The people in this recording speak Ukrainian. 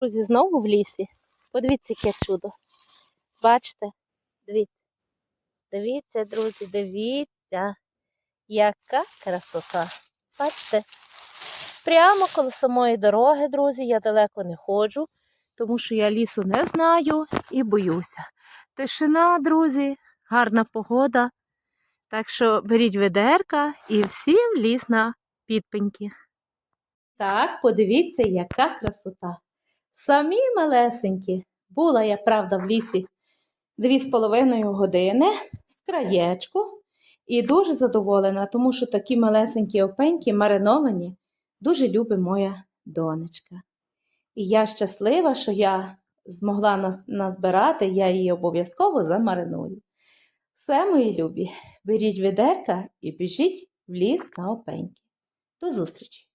Друзі, знову в лісі. Подивіться, яке чудо. Бачите? Дивіться. Дивіться, друзі, дивіться. Яка красота. Бачите? Прямо коло самої дороги, друзі, я далеко не ходжу, тому що я лісу не знаю і боюся. Тишина, друзі, гарна погода. Так що беріть ведерка і всі в ліс на підпеньки. Так, подивіться, яка красота. Самі малесенькі. Була я, правда, в лісі дві з половиною години з краєчку і дуже задоволена, тому що такі малесенькі опеньки мариновані дуже любить моя донечка. І я щаслива, що я змогла назбирати, я її обов'язково замариную. Все, мої любі, беріть відерка і біжіть в ліс на опеньки. До зустрічі!